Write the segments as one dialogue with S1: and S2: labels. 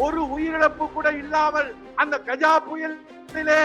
S1: ஒரு உயிரிழப்பு கூட இல்லாமல் அந்த கஜா புயலிலே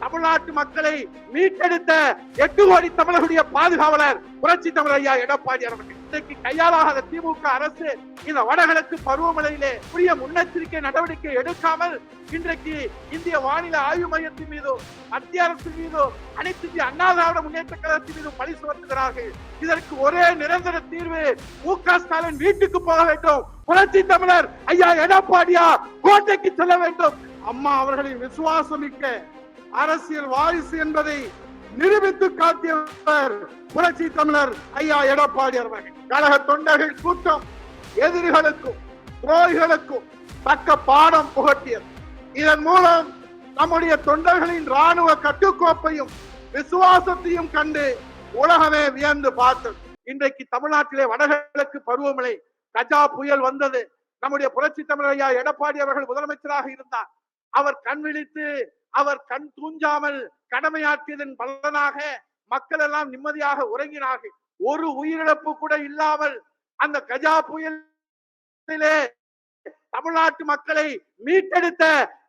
S1: தமிழ்நாட்டு மக்களை மீட்டெடுத்த எட்டு கோடி தமிழர்களுடைய பாதுகாவலர் புரட்சி தமிழ் ஐயா எடப்பாடி அவர்கள். இன்றைக்கு கையாளாத திமுக அரசு இந்த வடகிழக்கு பருவமழையிலே உரிய முன்னெச்சரிக்கை நடவடிக்கை எடுக்காமல் இன்றைக்கு இந்திய வானிலை ஆய்வு மையத்தின் மீதும் மத்திய அரசு மீதும் அனைத்து இந்திய அண்ணா திராவிட முன்னேற்ற கழகத்தின் மீதும் பழி சுமத்துகிறார்கள். இதற்கு ஒரே நிரந்தர தீர்வு மு க ஸ்டாலின் வீட்டுக்கு போக வேண்டும். புரட்சி தமிழர் ஐயா எடப்பாடியா கோட்டைக்கு செல்ல வேண்டும். அம்மா அவர்களின் விசுவாசமிக்க அரசியல் வாரிசு என்பதை நிரூபித்து காட்டியவர் புரட்சி தமிழர் ஐயா எடப்பாடி அவர்கள். கழக தொண்டர்கள் கூட்டம் எதிரிகளுக்கும் துரோகிகளுக்கும் தக்க பாடம் புகட்டியது. இதன் மூலம் நம்முடைய தொண்டர்களின் ராணுவ கட்டுக்கோப்பையும் விசுவாசத்தையும் கண்டு உலகமே வியந்து பார்த்தது. இன்றைக்கு தமிழ்நாட்டிலே வடகிழக்கு பருவமழை கஜா புயல் வந்தது. நம்முடைய புரட்சி தமிழர் ஐயா எடப்பாடி அவர்கள் முதலமைச்சராக இருந்தார். அவர் கண் விழித்து அவர் கண் தூஞ்சாமல் கடமையாற்றியதன் பலனாக மக்கள் எல்லாம் நிம்மதியாக உறங்கினார்கள். ஒரு உயிரிழப்பு கூட இல்லாமல் அந்த கஜா புயலிலே தமிழ்நாட்டு மக்களை மீட்டெடுத்த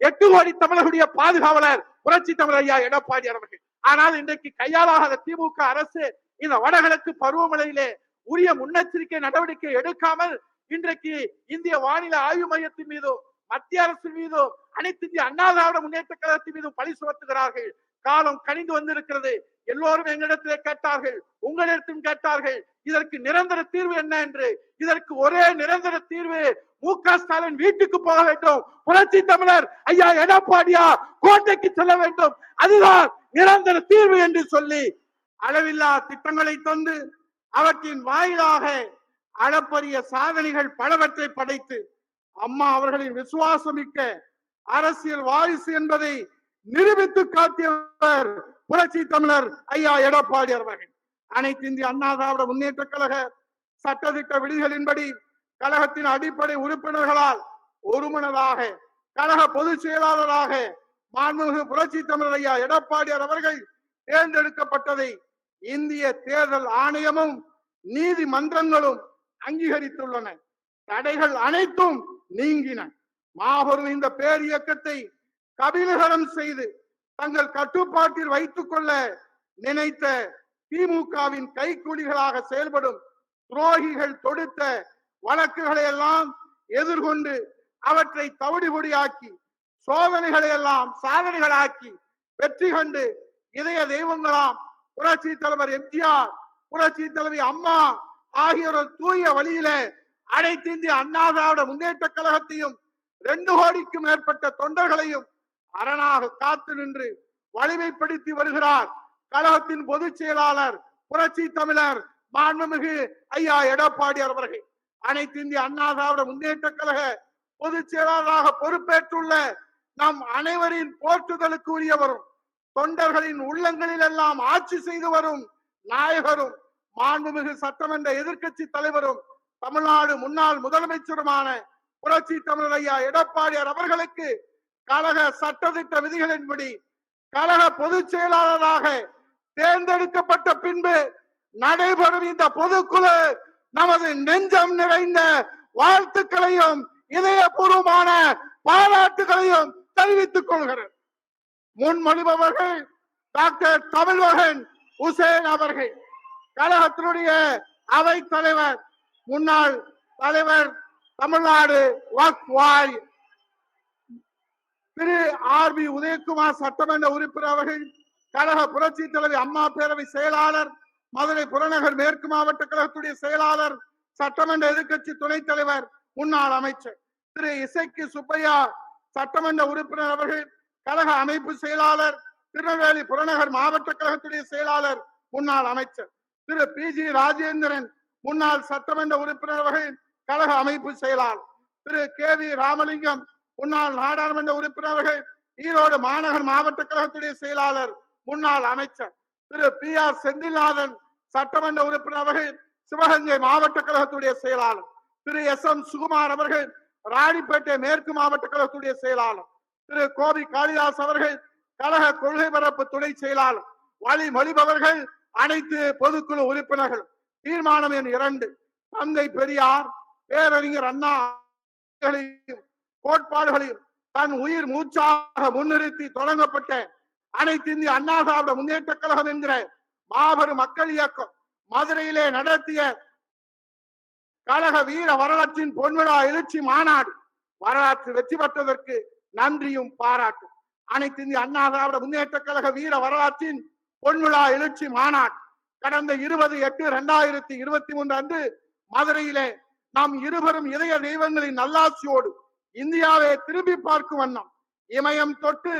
S1: எட்டு கோடி தமிழர்களுடைய பாதுகாவலர் புரட்சி தமிழ் ஐயா எடப்பாடி அவர்கள். ஆனால் இன்றைக்கு கையாளாகாத திமுக அரசு இந்த வடகிழக்கு பருவமழையிலே உரிய முன்னெச்சரிக்கை நடவடிக்கை எடுக்காமல் இன்றைக்கு இந்திய வானிலை ஆய்வு மையத்தின் மீதும் மத்திய அரசு மீதும் அனைத்து இந்திய அண்ணா திராவிட முன்னேற்ற கழகத்தின் மீதும் பழி சுமத்துகிறார்கள். காலம் கனிந்து வந்திருக்கிறது. எல்லோரும் எங்களிடத்திலே கேட்டார்கள். உங்களிடத்தும் கேட்டார்கள். இதற்கு நிரந்தர தீர்வு என்ன என்று. இதற்கு ஒரே நிரந்தர தீர்வு மு க ஸ்டாலின் வீட்டுக்கு போக வேண்டும். புரட்சி தமிழர் ஐயா எடப்பாடியா கோட்டைக்கு செல்ல வேண்டும். அதுதான் நிரந்தர தீர்வு என்று சொல்லி அளவில்லா திட்டங்களை தந்து அவற்றின் வாயிலாக அளப்பரிய சாதனைகள் பலவற்றை படைத்து அம்மா அவர்களின் விசுவாசமிக்க அரசியல் வாரிசு என்பதை நிரூபித்து காட்டியவர் புரட்சி தமிழர் ஐயா எடப்பாடி அவர்கள். அனைத்து இந்திய அண்ணா திராவிட முன்னேற்ற கழக சட்டத்திட்ட விதிகளின்படி கழகத்தின் அடிப்படை உறுப்பினர்களால் ஒருமனதாக கழக பொதுச் செயலாளராக மாண்புமிகு புரட்சி தமிழர் ஐயா எடப்பாடியார் அவர்கள் தேர்ந்தெடுக்கப்பட்டதை இந்திய தேர்தல் ஆணையமும் நீதிமன்றங்களும் அங்கீகரித்துள்ளன. தடைகள் அனைத்தும் நீங்கின. மாபெரும் இந்த பேரியக்கத்தை இயக்கத்தை கபிலகரம் செய்து தங்கள் கட்டுப்பாட்டில் வைத்துக் கொள்ள நினைத்த திமுகவின் கைக்கூலிகளாக செயல்படும் துரோகிகள் தொடுத்த வழக்குகளை எல்லாம் எதிர்கொண்டு அவற்றை தவிடுபொடியாக்கி சோதனைகளை எல்லாம் சாதனைகளாக்கி வெற்றி கண்டு இதய தெய்வங்களாம் புரட்சி தலைவர் எம்ஜிஆர் புரட்சி தலைவி அம்மா ஆகியோர் தூய வழியில அனைத்து இந்திய அண்ணா திராவிட முன்னேற்ற கழகத்தையும் ரெண்டு கோடிக்கும் மேற்பட்ட தொண்டர்களையும் அரணாக காத்து நின்று வலிமைப்படுத்தி வருகிறார். கழகத்தின் பொதுச் செயலாளர் புரட்சி தமிழர் மாண்புமிகு ஐயா எடப்பாடி அவர்கள். அனைத்து இந்திய அண்ணா திராவிட முன்னேற்ற கழக பொதுச் செயலாளராக பொறுப்பேற்றுள்ள நம் அனைவரின் போற்றுதலுக்கு உரியவரும் தொண்டர்களின் உள்ளங்களில் எல்லாம் ஆட்சி செய்து வரும் நாயகரும் மாண்புமிகு சட்டமன்ற எதிர்க்கட்சி தலைவரும் தமிழ்நாடு முன்னாள் முதலமைச்சருமான புரட்சி தமிழர் ஐயா எடப்பாடியார் அவர்களுக்கு கழக சட்டத்திட்ட விதிகளின்படி கழக பொதுச் செயலாளராக தேர்ந்தெடுக்கப்பட்ட பின்பு நடைபெறும் இந்த பொதுக்குழு நமது நெஞ்சம் நிறைந்த வாழ்த்துக்களையும் இதயபூர்வமான பாராட்டுகளையும் தெரிவித்துக் கொள்கிறேன். முன்மொழிபவர்கள் டாக்டர் தமிழ்வகன் உசேன் அவர்கள். கழகத்தினுடைய அவை தலைவர் முன்னாள் தலைவர் தமிழ்நாடு வக்ஃப் திரு ஆர் பி உதயகுமார் சட்டமன்ற உறுப்பினர் அவர்கள் கழக புரட்சி தலைவி அம்மா பேரவை செயலாளர் மதுரை புறநகர் மேற்கு மாவட்ட கழகத்துடைய செயலாளர் சட்டமன்ற எதிர்க்கட்சி துணைத் தலைவர் முன்னாள் அமைச்சர். திரு இசைக்கு சுப்பையா சட்டமன்ற உறுப்பினர் அவர்கள் கழக அமைப்பு செயலாளர் திருநெல்வேலி புறநகர் மாவட்ட கழகத்துடைய செயலாளர் முன்னாள் அமைச்சர். திரு பி ஜி ராஜேந்திரன் முன்னாள் சட்டமன்ற உறுப்பினர் அவர்கள் கழக அமைப்பு செயலாளர். திரு கே வி ராமலிங்கம் முன்னாள் நாடாளுமன்ற உறுப்பினர்கள் ஈரோடு மாநகர் மாவட்ட கழகத்துடைய செயலாளர் முன்னாள் அமைச்சர் திரு பி ஆர் செந்தில்நாதன் சட்டமன்ற உறுப்பினர் அவர்கள் சிவகங்கை மாவட்ட கழகத்துடைய செயலாளர் திரு எஸ் எம் சுகுமார் அவர்கள் ராணிப்பேட்டை மேற்கு மாவட்ட கழகத்துடைய செயலாளர் திரு கோபி காளிதாஸ் அவர்கள் கழக கொள்கை பரப்பு துணை செயலாளர் வழி மொழிபவர்கள் அனைத்து பொதுக்குழு உறுப்பினர்கள். தீர்மானம் எண் இரண்டு. தந்தை பெரியார் பேரறிஞர் அண்ணா அவர்களையும் கோட்பாடுகளையும் தன் உயிர் மூச்சாக முன்னிறுத்தி தொடங்கப்பட்ட அனைத்து இந்திய அண்ணா திராவிட முன்னேற்ற கழகம் என்கிற மாபெரும் மக்கள் இயக்கம் மதுரையிலே நடத்திய கழக வீர வரலாற்றின் பொன்விழா எழுச்சி மாநாடு வரலாற்று வெற்றி பெற்றதற்கு நன்றியும் பாராட்டும். அனைத்து இந்திய அண்ணா திராவிட முன்னேற்ற கழக வீர வரலாற்றின் பொன்விழா எழுச்சி மாநாடு கடந்த இருபது எட்டு இரண்டாயிரத்தி இருபத்தி மூன்று அன்று மதுரையிலே நாம் இருவரும் இதய தெய்வங்களின் நல்லாட்சியோடு இந்தியாவை திரும்பி பார்க்கும் வண்ணம். இமயம் தொட்டு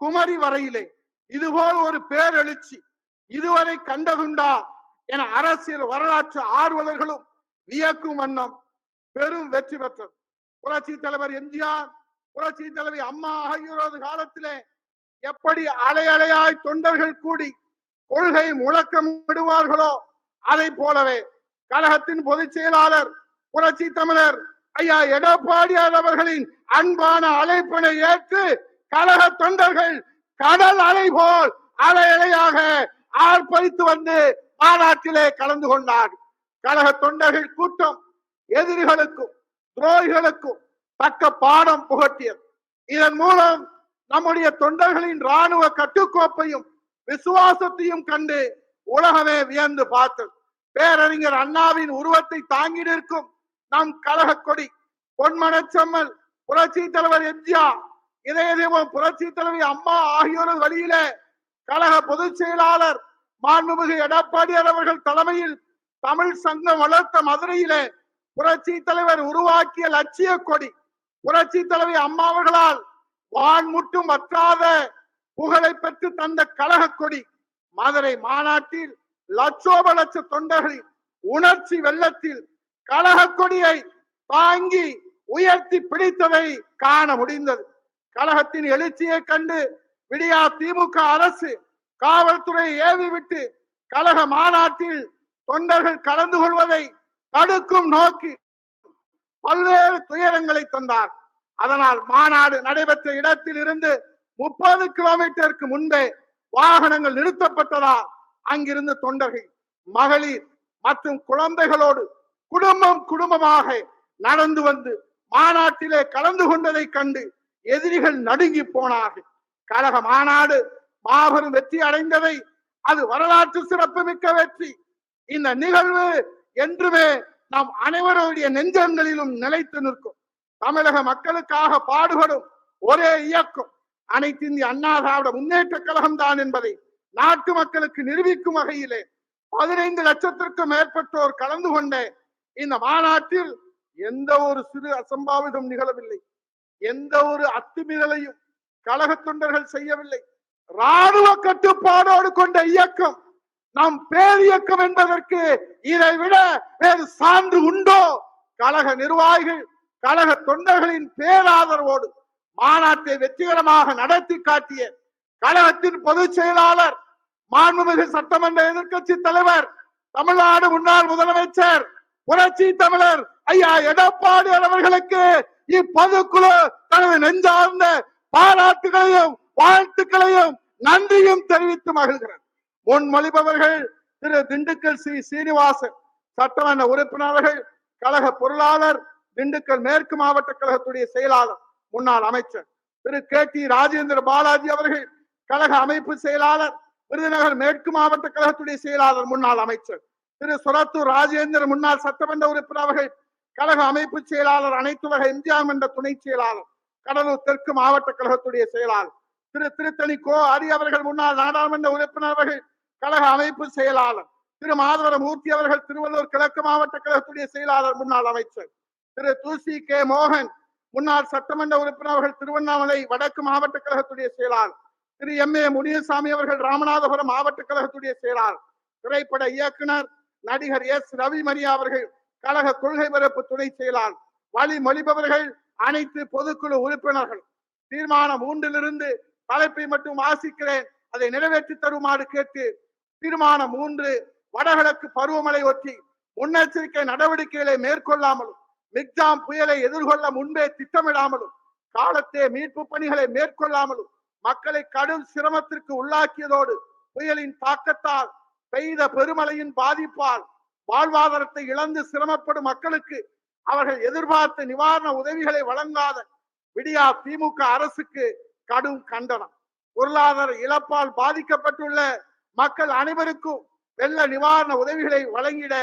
S1: குமரி வரையிலே. இதுபோல் ஒரு பேரெழுச்சி. இதுவரை கண்டதுண்டா? என அரசியல் வரலாற்று ஆர்வலர்களும் வியக்கும் வண்ணம் பெரும் வெற்றி பெற்றது. புரட்சி தலைவர் எம்ஜிஆர் புரட்சி தலைவி அம்மா ஆகியோரது காலத்திலே எப்படி அலை அலையாய் தொண்டர்கள் கூடி கொள்கை முழக்கம் விடுவார்களோ அதை போலவே கழகத்தின் பொதுச் செயலாளர் புரட்சி தமிழர் ஐயா எடப்பாடியார் அவர்களின் அன்பான அழைப்பினை ஏற்று கழக தொண்டர்கள் கடல் அலை போல் அலை அலையாக ஆர்ப்பரித்து வந்து மாநாட்டிலே கலந்து கொண்டார். கழக தொண்டர்கள் கூட்டம் எதிரிகளுக்கும் துரோகிகளுக்கும் தக்க பாடம் புகட்டியது. இதன் மூலம் நம்முடைய தொண்டர்களின் ராணுவ கட்டுக்கோப்பையும் விசுவாசத்தையும் கண்டு உலகமே வியந்து பார்த்தது. பேரறிஞர் அண்ணாவின் உருவத்தை தாங்கி நிற்கும் நம் கழக கொடி பொன்மனச்செம்மல் புரட்சி தலைவர் எம்ஜிஆர் இதய புரட்சி தலைவி அம்மா ஆகியோரது வழியில கழக பொதுச் செயலாளர் மாண்புமிகு எடப்பாடியார் அவர்கள் தலைமையில் தமிழ் சங்கம் வளர்த்த மதுரையிலே புரட்சி தலைவர் உருவாக்கிய லட்சிய கொடி புரட்சி தலைவி அம்மா அவர்களால் வான்முட்டும் வற்றாத புகழை பெற்று தந்த கழக கொடி மதுரை மாநாட்டில் லட்சோப லட்ச தொண்டர்களின் உணர்ச்சி வெள்ளத்தில் கழக கொடியை தாங்கி உயர்த்தி பிடித்ததை காண முடிந்தது. கழகத்தின் எழுச்சியை கண்டு விடியா திமுக அரசு காவல்துறையை ஏவி விட்டு கழக மாநாட்டில் தொண்டர்கள் கலந்து கொள்வதை தடுக்கும் நோக்கி பல்வேறு துயரங்களை தந்தார். அதனால் மாநாடு நடைபெற்ற இடத்தில் இருந்து முப்பது கிலோமீட்டருக்கு முன்பே வாகனங்கள் நிறுத்தப்பட்டதால் அங்கிருந்து தொண்டர்கள் மகளிர் மற்றும் குழந்தைகளோடு குடும்பம் குடும்பமாக நடந்து வந்து மாநாட்டிலே கலந்து கொண்டதை கண்டு எதிரிகள் நடுங்கி போனார்கள். கழக மாநாடு மாபெரும் வெற்றி அடைந்ததை அது வரலாற்று சிறப்புமிக்க வெற்றி. இந்த நிகழ்வு என்றுமே நாம் அனைவருடைய நெஞ்சங்களிலும் நிலைத்து நிற்கும். தமிழக மக்களுக்காக பாடுபடும் ஒரே இயக்கம். அனைத்து இந்திய அண்ணா திராவிட முன்னேற்ற கழகம் தான் என்பதை நாட்டு மக்களுக்கு நிரூபிக்கும் வகையிலே பதினைந்து லட்சத்திற்கும் மேற்பட்டோர் கலந்து கொண்ட இந்த மாநாட்டில் எந்த ஒரு சிறு அசம்பாவிதம் நிகழவில்லை. எந்த ஒரு அத்துமீறலையும் கழக தொண்டர்கள் செய்யவில்லை. ராணுவ கட்டுப்பாடோடு கொண்ட இயக்கம் நம் பேரியக்கம் என்பதற்கு இதை விட வேறு சான்று உண்டோ? கழக நிர்வாகிகள் கழக தொண்டர்களின் பேராதரவோடு மாநாட்டை வெற்றிகரமாக நடத்தி காட்டிய கழகத்தின் பொதுச் செயலாளர் மாண்புமிகு சட்டமன்ற எதிர்க்கட்சி தலைவர் தமிழ்நாடு முன்னாள் முதலமைச்சர் புரட்சி தமிழர். ஐயா எடப்பாடி அவர்களுக்கு இப்பதுக்குழு தனது நெஞ்சார்ந்த பாராட்டுகளையும் வாழ்த்துக்களையும் நன்றியும் தெரிவித்து மகிழ்கிறது. முன்மொழிபவர்கள் திரு திண்டுக்கல் ஸ்ரீ சீனிவாசன் சட்டமன்ற உறுப்பினர்கள் கழக பொருளாளர் திண்டுக்கல் மேற்கு மாவட்ட கழகத்துடைய செயலாளர் முன்னாள் அமைச்சர் திரு கே டி ராஜேந்திர பாலாஜி அவர்கள் கழக அமைப்பு செயலாளர் விருதுநகர் மேற்கு மாவட்ட கழகத்துடைய செயலாளர் முன்னாள் அமைச்சர் திரு சுரத்தூர் ராஜேந்திர முன்னாள் சட்டமன்ற உறுப்பினர் அவர்கள் கழக அமைப்பு செயலாளர் அனைத்துலக எம்ஜிஆர் மன்ற துணை செயலாளர் கடலூர் தெற்கு மாவட்ட கழகத்துடைய செயலாளர். திரு திருத்தணி கோ ஹரி அவர்கள் முன்னாள் நாடாளுமன்ற உறுப்பினர் அவர்கள் கழக அமைப்பு செயலாளர். திரு மாதவர மூர்த்தி அவர்கள் திருவள்ளூர் கிழக்கு மாவட்ட கழகத்துடைய செயலாளர் முன்னாள் அமைச்சர். திரு துசி கே மோகன் முன்னாள் சட்டமன்ற உறுப்பினர் அவர்கள் திருவண்ணாமலை வடக்கு மாவட்ட கழகத்துடைய செயலாளர். திரு எம் ஏ முனியசாமி அவர்கள் ராமநாதபுரம் மாவட்ட கழகத்துடைய செயலாளர். திரைப்பட இயக்குனர் நடிகர் எஸ். ரவிமணி அவர்கள் கழக கொள்கை பரப்பு துணை செயலாளர் வழி மொழிபவர்கள் அனைத்து பொதுக்குழு உறுப்பினர்கள். தீர்மானம் மூன்றிலிருந்து தலைப்பை மட்டும் வாசிக்கிறேன். அதை நிறைவேற்றி தருமாறு கேட்டு தீர்மானம் மூன்று வடகிழக்கு பருவமழை ஒட்டி முன்னெச்சரிக்கை நடவடிக்கைகளை மேற்கொள்ளாமலும் மிக்ஜாம் புயலை எதிர்கொள்ள முன்பே திட்டமிடாமலும் காலத்தே மீட்பு பணிகளை மேற்கொள்ளாமலும் மக்களை கடும் சிரமத்திற்கு உள்ளாக்கியதோடு புயலின் தாக்கத்தால் பெய்த பெருமழையின் பாதிப்பால் வாழ்வாதாரத்தை இழந்து சிரமப்படும் மக்களுக்கு அவர்கள் எதிர்பார்த்த நிவாரண உதவிகளை வழங்காத விடியா திமுக அரசுக்கு கடும் கண்டனம். பொருளாதார இழப்பால் பாதிக்கப்பட்டுள்ள மக்கள் அனைவருக்கும் வெள்ள நிவாரண உதவிகளை வழங்கிட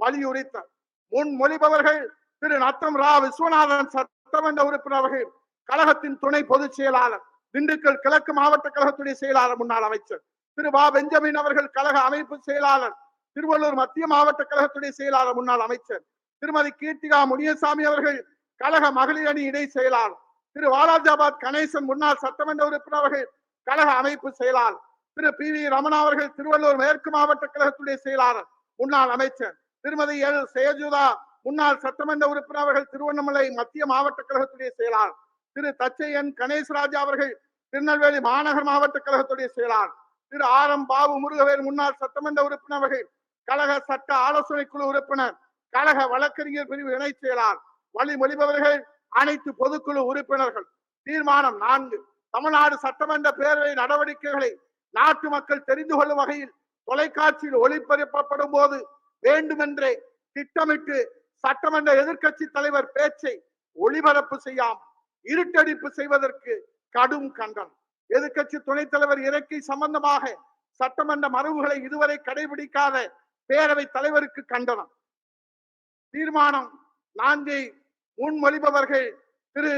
S1: வலியுறுத்தார் முன்மொழிபவர்கள் திரு நத்தம் ரா விஸ்வநாதன் சட்டமன்ற உறுப்பினர்கள் கழகத்தின் துணை பொதுச் செயலாளர் திண்டுக்கல் கிழக்கு மாவட்ட கழகத்துடைய செயலாளர் முன்னாள் அமைச்சர் திரு வா பெஞ்சமின் அவர்கள் கழக அமைப்பு செயலாளர் திருவள்ளூர் மத்திய மாவட்ட கழகத்துடைய செயலாளர் முன்னாள் அமைச்சர். திருமதி கீர்த்திகா முனியசாமி அவர்கள் கழக மகளிர் அணி இடை செயலாளர். திரு வாலாஜாபாத் கணேசன் முன்னாள் சட்டமன்ற உறுப்பினர் அவர்கள் கழக அமைப்பு செயலாளர். திரு பி வி ரமணா அவர்கள் திருவள்ளூர் மேற்கு மாவட்ட கழகத்துடைய செயலாளர் முன்னாள் அமைச்சர். திருமதி எல். சேஜுதா முன்னாள் சட்டமன்ற உறுப்பினர் அவர்கள் திருவண்ணாமலை மத்திய மாவட்ட கழகத்துடைய செயலாளர். திரு தச்சையன் கணேசராஜா அவர்கள் திருநெல்வேலி மாநகர் மாவட்ட கழகத்துடைய செயலாளர். திரு ஆர் எம் பாபு முருகவேல் முன்னாள் சட்டமன்ற உறுப்பினர் வகை கழக சட்ட ஆலோசனை குழு உறுப்பினர் கழக வழக்கறிஞர் பிரிவு இணை செயலாளர் வழிமொழிபவர்கள் அனைத்து பொதுக்குழு உறுப்பினர்கள். தீர்மானம் நான்கு. தமிழ்நாடு சட்டமன்ற பேரவை நடவடிக்கைகளை நாட்டு மக்கள் தெரிந்து கொள்ளும் வகையில் தொலைக்காட்சியில் ஒளிபரப்பப்படும் போது வேண்டுமென்றே திட்டமிட்டு சட்டமன்ற எதிர்க்கட்சி தலைவர் பேச்சை ஒளிபரப்பு செய்யாமல் இருட்டடிப்பு செய்வதற்கு கடும் கண்டனம். எதிர்க்கட்சி துணைத் தலைவர் இறக்கை சம்பந்தமாக சட்டமன்ற மரபுகளை இதுவரை கடைபிடிக்காத பேரவை தலைவருக்கு கண்டனம். தீர்மானம் நான்கை முன்மொழிபவர்கள் திரு.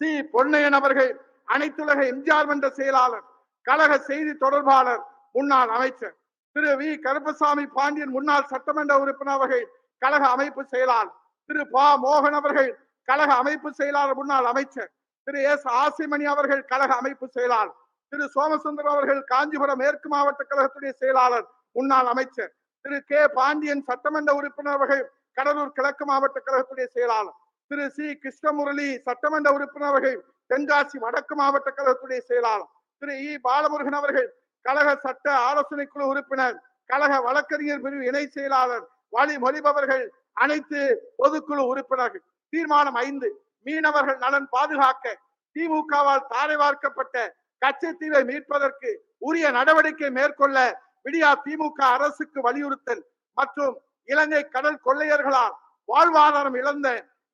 S1: சி. பொன்னையன் அவர்கள் அனைத்துலக எம்ஜிஆர் மன்ற செயலாளர் கழக செய்தி தொடர்பாளர் முன்னாள் அமைச்சர். திரு. வி. கருப்பசாமி பாண்டியன் முன்னாள் சட்டமன்ற உறுப்பினர் அவர்கள் கழக அமைப்பு செயலாளர். திரு. பா. மோகன் அவர்கள் கழக அமைப்பு செயலாளர் முன்னாள் அமைச்சர். திரு எஸ் ஆசிமணி அவர்கள் கழக அமைப்பு செயலாளர் திரு சோமசுந்தரம் அவர்கள் காஞ்சிபுரம் மேற்கு மாவட்ட கழகத்துடைய செயலாளர் முன்னாள் அமைச்சர் திரு கே பாண்டியன் சட்டமன்ற உறுப்பினர் அவர்கள் கடலூர் கிழக்கு மாவட்ட கழகத்துடைய செயலாளர் திரு சி கிருஷ்ணமுரளி சட்டமன்ற உறுப்பினர் அவர்கள் தென்காசி வடக்கு மாவட்ட கழகத்துடைய செயலாளர் திரு இ பாலமுருகன் அவர்கள் கழக சட்ட ஆலோசனை குழு உறுப்பினர் கழக வழக்கறிஞர் பிரிவு இணை செயலாளர் வழிமொழிபவர்கள் அனைத்து பொதுக்குழு உறுப்பினர்கள். தீர்மானம் ஐந்து. மீனவர்கள் நலன் பாதுகாக்க திமுகவால் தாரை வார்க்கப்பட்ட கச்சத்தீவை மீட்பதற்கு உரிய நடவடிக்கை மேற்கொள்ள விடியா திமுக அரசுக்கு வலியுறுத்தல் மற்றும் இலங்கை கடல் கொள்ளையர்களால் வாழ்வாதாரம் இழந்த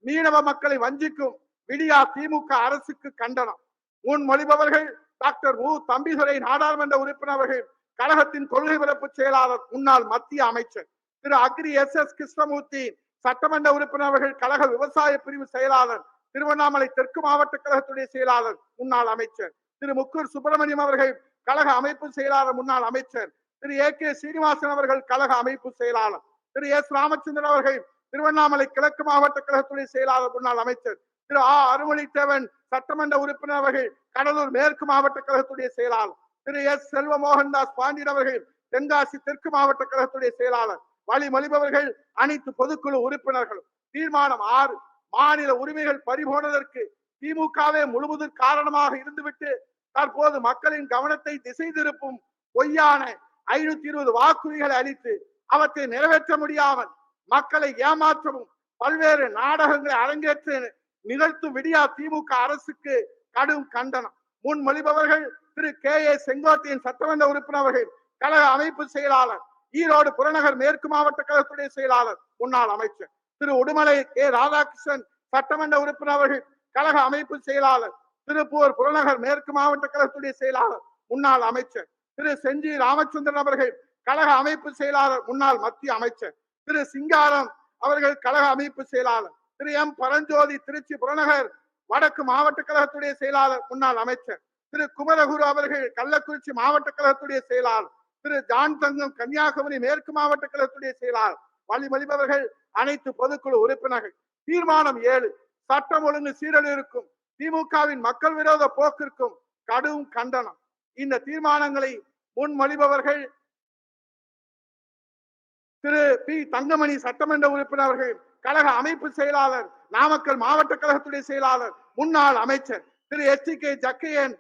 S1: மீனவ மக்களை வஞ்சிக்கும் விடியா திமுக அரசுக்கு கண்டனம். முன்மொழிபவர்கள் டாக்டர் மு. தம்பிதுரை நாடாளுமன்ற உறுப்பினர் அவர்கள் கழகத்தின் கொள்கை பரப்பு செயலாளர் முன்னாள் மத்திய அமைச்சர் Thiru agri S S Krishnamurthy சட்டமன்ற உறுப்பினர்கள் கழக விவசாய பிரிவு செயலாளர் திருவண்ணாமலை தெற்கு மாவட்ட கழகத்துடைய செயலாளர் முன்னாள் அமைச்சர். திரு முக்கூர் சுப்பிரமணியம் அவர்கள் கழக அமைப்பு செயலாளர் முன்னாள் அமைச்சர். திரு ஏ கே சீனிவாசன் அவர்கள் கழக அமைப்பு செயலாளர். திரு எஸ் ராமச்சந்திரன் அவர்கள் திருவண்ணாமலை கிழக்கு மாவட்ட கழகத்துடைய செயலாளர் முன்னாள் அமைச்சர். திரு ஆ அருமொழித்தேவன் சட்டமன்ற உறுப்பினர் அவர்கள் கடலூர் மேற்கு மாவட்ட கழகத்துடைய செயலாளர். திரு எஸ் செல்வ மோகன்தாஸ் பாண்டியன் அவர்கள் தென்காசி தெற்கு மாவட்ட கழகத்துடைய செயலாளர். வழிமொழிபவர்கள் அனைத்து பொதுக்குழு உறுப்பினர்களும். தீர்மானம் ஆறு. மாநில உரிமைகள் பறிபோனதற்கு திமுகவே முழுவதும் காரணமாக இருந்துவிட்டு தற்போது மக்களின் கவனத்தை திசை திருப்பும் பொய்யான ஐநூத்தி இருபது வாக்குறுதிகளை அளித்து அவற்றை நிறைவேற்ற முடியாமல் மக்களை ஏமாற்றவும் பல்வேறு நாடகங்களை அரங்கேற்று நிகழ்த்தும் விடியா திமுக அரசுக்கு கடும் கண்டனம். முன்மொழிபவர்கள் திரு கே ஏ செங்கோட்டையின் சட்டமன்ற உறுப்பினர்கள் கழக அமைப்பு செயலாளர் ஈரோடு புறநகர் மேற்கு மாவட்ட கழகத்துடைய செயலாளர் முன்னாள் அமைச்சர். திரு உடுமலை கே ராதாகிருஷ்ணன் சட்டமன்ற உறுப்பினர் அவர்கள் கழக அமைப்பு செயலாளர் திருப்பூர் புறநகர் மேற்கு மாவட்ட கழகத்துடைய செயலாளர் முன்னாள் அமைச்சர் திரு செஞ்சி ராமச்சந்திரன் அவர்கள் கழக அமைப்பு செயலாளர் முன்னாள் மத்திய அமைச்சர் திரு சிங்காரம் அவர்கள் கழக அமைப்பு செயலாளர் திரு எம் பரஞ்சோதி திருச்சி புறநகர் வடக்கு மாவட்ட கழகத்துடைய செயலாளர் முன்னாள் அமைச்சர் திரு குமரகுரு அவர்கள் கள்ளக்குறிச்சி மாவட்ட கழகத்துடைய செயலாளர் திரு ஜான் தங்கம் கன்னியாகுமரி மேற்கு மாவட்ட கழகத்துடைய செயலாளர் வழிமொழிபவர்கள் அனைத்து பொதுக்குழு உறுப்பினர்கள். தீர்மானம் ஏழு. சட்டம் ஒழுங்கு சீரழிவிற்கும் திமுகவின் மக்கள் விரோத போக்கிற்கும் கடும் கண்டனம். இந்த தீர்மானங்களை முன்மொழிபவர்கள் திரு பி. தங்கமணி சட்டமன்ற உறுப்பினர்கள் கழக அமைப்பு செயலாளர் நாமக்கல் மாவட்ட கழகத்துடைய செயலாளர் முன்னாள் அமைச்சர் திரு எஸ் டி. கே. ஜக்கையன்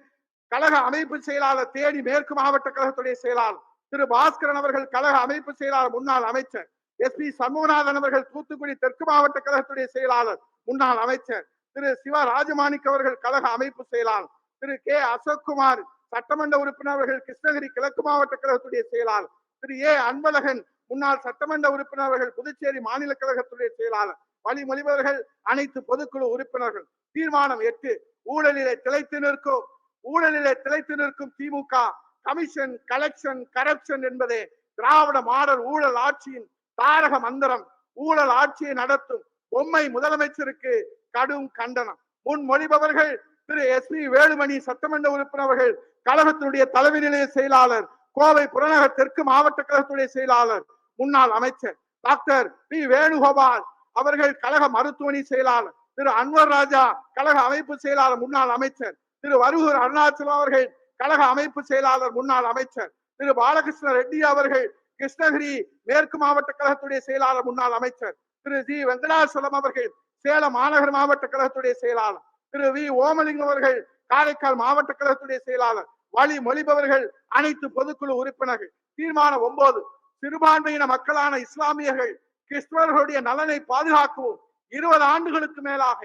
S1: கழக அமைப்பு செயலாளர் தேனி மேற்கு மாவட்ட கழகத்துடைய செயலாளர் திரு பாஸ்கரன் அவர்கள் கழக அமைப்பு செயலாளர் முன்னாள் அமைச்சர் எஸ் பி சண்முகநாதன் அவர்கள் தூத்துக்குடி தெற்கு மாவட்ட கழகத்துடைய செயலாளர் முன்னாள் அமைச்சர் திரு சிவ ராஜமாணிக் அவர்கள் கழக அமைப்பு செயலாளர் திரு கே அசோக்குமார் சட்டமன்ற உறுப்பினர் அவர்கள் கிருஷ்ணகிரி கிழக்கு மாவட்ட கழகத்துடைய செயலாளர் திரு ஏ அன்பழகன் முன்னாள் சட்டமன்ற உறுப்பினர்கள் புதுச்சேரி மாநில கழகத்துடைய செயலாளர் வழிமொழிபவர்கள் அனைத்து பொதுக்குழு உறுப்பினர்கள் தீர்மானம் எட்டு ஊழலிலே திளைத்து நிற்கும் ஊழலிலே திளைத்து நிற்கும் திமுக கமிஷன் கலெக்ஷன் கரப்ஷன் என்பதே திராவிட மாடல் ஊழல் ஆட்சியின் தாரக மந்திரம் ஊழல் ஆட்சியை நடத்தும் பொம்மை முதலமைச்சருக்கு கடும் கண்டனம். முன்மொழிபவர்கள் திரு எஸ் பி வேலுமணி சட்டமன்ற உறுப்பினர்கள் கழகத்தினுடைய தலைமை நிலைய செயலாளர் கோவை புறநகர் தெற்கு மாவட்ட கழகத்துடைய செயலாளர் முன்னாள் அமைச்சர் டாக்டர் பி வேணுகோபால் அவர்கள் கழக மருத்துவமனை செயலாளர் திரு அன்வர் ராஜா கழக அமைப்பு செயலாளர் முன்னாள் அமைச்சர் திரு வருகூர் அருணாச்சலம் அவர்கள் கழக அமைப்பு செயலாளர் முன்னாள் அமைச்சர் திரு பாலகிருஷ்ண ரெட்டி அவர்கள் கிருஷ்ணகிரி மேற்கு மாவட்ட கழகத்துடைய செயலாளர் முன்னாள் அமைச்சர் திரு ஜி வெங்கடாசலம் அவர்கள் சேலம் மாநகர் மாவட்ட கழகத்துடைய செயலாளர் திரு வி. ஓமலிங்கம் அவர்கள் காரைக்கால் மாவட்ட கழகத்துடைய செயலாளர் வழி மொழிபவர்கள் அனைத்து பொதுக்குழு உறுப்பினர்கள் தீர்மானம் ஒன்பது சிறுபான்மையின மக்களான இஸ்லாமியர்கள் கிறிஸ்தவர்களுடைய நலனை பாதுகாக்கவும் இருபது ஆண்டுகளுக்கு மேலாக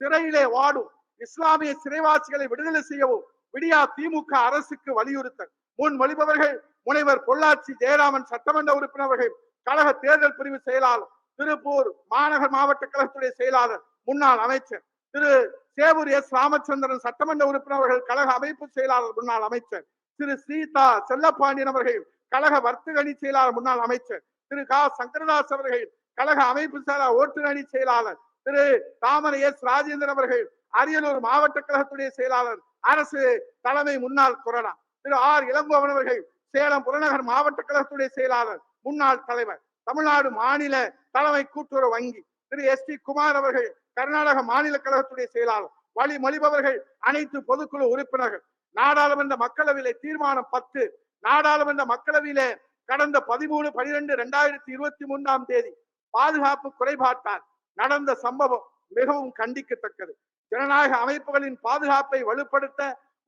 S1: சிறையிலே வாடும் இஸ்லாமிய சிறைவாசிகளை விடுதலை செய்யவும் விடியா திமுக அரசுக்கு வலியுறுத்தல். முன் மொழிபவர்கள் முனைவர் பொள்ளாச்சி ஜெயராமன் சட்டமன்ற உறுப்பினர்கள் கழக தேர்தல் பிரிவு செயலாளர் திருப்பூர் மாநகர் மாவட்ட கழகத்துடைய செயலாளர் முன்னாள் அமைச்சர் திரு சேவூர் எஸ் ராமச்சந்திரன் சட்டமன்ற உறுப்பினர்கள் கழக அமைப்பு செயலாளர் முன்னாள் அமைச்சர் திரு சீதா செல்லப்பாண்டியன் அவர்கள் கழக வர்த்தக அணி செயலாளர் முன்னாள் அமைச்சர் திரு கா. சங்கரதாஸ் அவர்கள் கழக அமைப்பு செயலாளர் ஓட்டுநர் அணி செயலாளர் திரு தாமரை எஸ் ராஜேந்திரன் அவர்கள் அரியலூர் மாவட்ட கழகத்துடைய செயலாளர் அரசு தலைமை முன்னாள் கொரோனா திரு ஆர் இளங்கோவன் அவர்கள் சேலம் புறநகர் மாவட்ட கழகத்துடைய செயலாளர் முன்னாள் தலைவர். தமிழ்நாடு மாநில தலைமை கூட்டுறவு வங்கி. திரு எஸ் டி குமார் அவர்கள் கர்நாடக மாநில கழகத்துடைய செயலாளர். வழி மொழிபவர்கள் அனைத்து பொதுக்குழு உறுப்பினர்கள். நாடாளுமன்ற மக்களவையில தீர்மானம் பத்து. நாடாளுமன்ற மக்களவையில கடந்த பதிமூணு பனிரெண்டு இரண்டாயிரத்தி இருபத்தி மூன்றாம் தேதி பாதுகாப்பு குறைபாட்டால் நடந்த சம்பவம் மிகவும் கண்டிக்கத்தக்கது. ஜனநாயக அமைப்புகளின் பாதுகாப்பை வலுப்படுத்த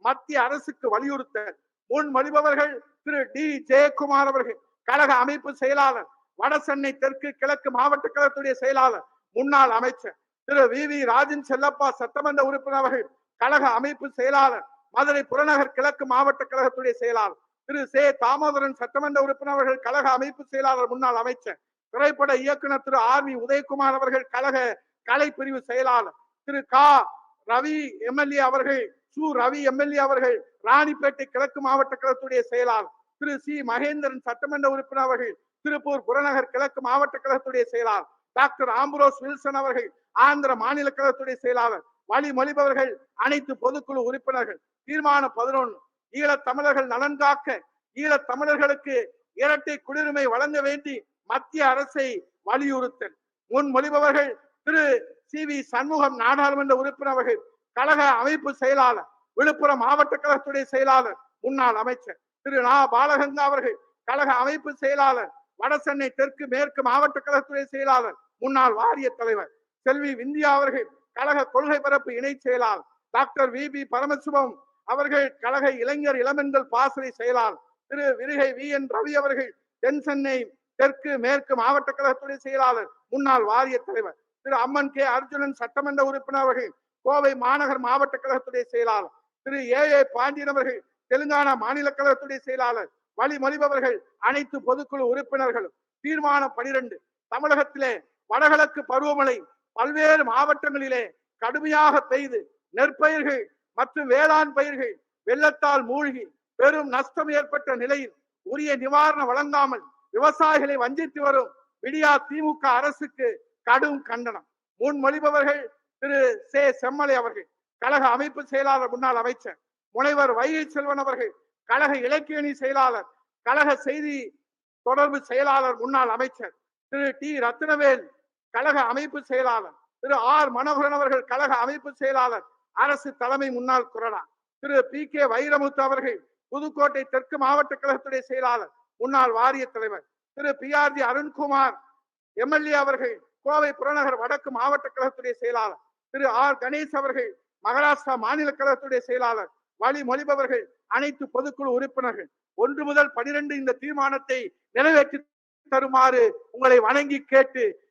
S1: மத்திய அரசுக்கு வலியுறுத்த முன்மொழிபவர்கள் திரு. டி. ஜெயக்குமார் அவர்கள் கழக அமைப்பு செயலாளர் வடசென்னை தெற்கு கிழக்கு மாவட்ட கழகத்துடைய செயலாளர் முன்னாள் அமைச்சர் திரு. வி. வி. ராஜன் செல்லப்பா சட்டமன்ற உறுப்பினர் அவர்கள் கழக அமைப்பு செயலாளர் மதுரை புறநகர் கிழக்கு மாவட்ட கழகத்துடைய செயலாளர் திரு. சே. தாமோதரன் சட்டமன்ற உறுப்பினர் அவர்கள் கழக அமைப்பு செயலாளர் முன்னாள் அமைச்சர் திரைப்பட இயக்குனர் திரு ஆர் வி உதயகுமார் அவர்கள் கழக கலை பிரிவு செயலாளர். திரு கா ரவி எம்எல்ஏ அவர்கள் சு ரவி எம்எல்ஏ அவர்கள் ராணிப்பேட்டை கிழக்கு மாவட்ட கழகத்துடைய செயலாளர். திரு சி மகேந்திரன் சட்டமன்ற உறுப்பினர் அவர்கள் திருப்பூர் புறநகர் கிழக்கு மாவட்ட கழகத்துடைய செயலாளர். டாக்டர் ஆம்புரோஸ் வில்சன் அவர்கள் ஆந்திர மாநில கழகத்துடைய செயலாளர். வழிமொழிபவர்கள் அனைத்து பொதுக்குழு உறுப்பினர்கள். தீர்மானம் பதினொன்று ஈழத் தமிழர்கள் நலன் காக்க ஈழத் தமிழர்களுக்கு இரட்டை குடியுரிமை வழங்க வேண்டி மத்திய அரசை வலியுறுத்தல். முன்மொழிபவர்கள் திரு சி வி சண்முகம் நாடாளுமன்ற உறுப்பினர்கள் கழக அமைப்பு செயலாளர் விழுப்புரம் மாவட்ட கழகத்துடைய செயலாளர் முன்னாள் அமைச்சர் திரு நா. பாலகங்கா அவர்கள் கழக அமைப்பு செயலாளர் வடசென்னை தெற்கு மேற்கு மாவட்ட கழகத்துறை செயலாளர் முன்னாள் வாரிய தலைவர் செல்வி விந்தியா அவர்கள் கழக கொள்கை பரப்பு இணை செயலாளர் டாக்டர் வி. பி. பரமசிவம் அவர்கள் கழக இளைஞர் இளமென்கள் பாசறை செயலாளர் திரு விருகை வி. என். ரவி அவர்கள் தென் சென்னை தெற்கு மேற்கு மாவட்ட கழகத்துடைய செயலாளர் முன்னாள் வாரிய தலைவர் திரு அம்மன் கே. அர்ஜுனன் சட்டமன்ற உறுப்பினர் அவர்கள் கோவை மாநகர் மாவட்ட கழகத்துடைய செயலாளர் திரு ஏ. ஏ. பாண்டியன் அவர்கள் தெலுங்கானா மாநில கழகத்துடைய செயலாளர் வழிமொழிபவர்கள் அனைத்து பொதுக்குழு உறுப்பினர்களும் தீர்மானம் பனிரெண்டு தமிழகத்திலே வடகிழக்கு பருவமழை பல்வேறு மாவட்டங்களிலே கடுமையாக பெய்து நெற்பயிர்கள் மற்றும் வேளாண் பயிர்கள் வெள்ளத்தால் மூழ்கி பெரும் நஷ்டம் ஏற்பட்ட நிலையில் உரிய நிவாரணம் வழங்காமல் விவசாயிகளை வஞ்சித்து வரும் விடியா திமுக அரசுக்கு கடும் கண்டனம். முன்மொழிபவர்கள் திரு. சே. செம்மலை அவர்கள் கழக அமைப்பு செயலாளர் முன்னாள் அமைச்சர் முனைவர் வைகை செல்வன் அவர்கள் கழக இலக்கியணி செயலாளர் கழக செய்தி தொடர்பு செயலாளர் முன்னாள் அமைச்சர் திரு. டி. ரத்னவேல் கழக அமைப்பு செயலாளர் திரு. ஆர். மனோகரன் அவர்கள் கழக அமைப்பு செயலாளர் அரசு தலைமை முன்னாள் குரலா திரு. பி. கே. வைரமுத்து அவர்கள் புதுக்கோட்டை தெற்கு மாவட்ட கழகத்துடைய செயலாளர் முன்னாள் வாரிய தலைவர் திரு P R G Arunkumar MLA அவர்கள் கோவை புறநகர் வடக்கு மாவட்ட கழகத்துடைய செயலாளர் திரு ஆர் கணேஷ் அவர்கள் மகாராஷ்டிரா மாநில கழகத்துடைய செயலாளர் வழி மொழிபவர்கள் அனைத்து பொதுக்குழு உறுப்பினர்கள் ஒன்று முதல் பனிரெண்டு இந்த தீர்மானத்தை நிறைவேற்றி தருமாறு உங்களை வணங்கி கேட்டு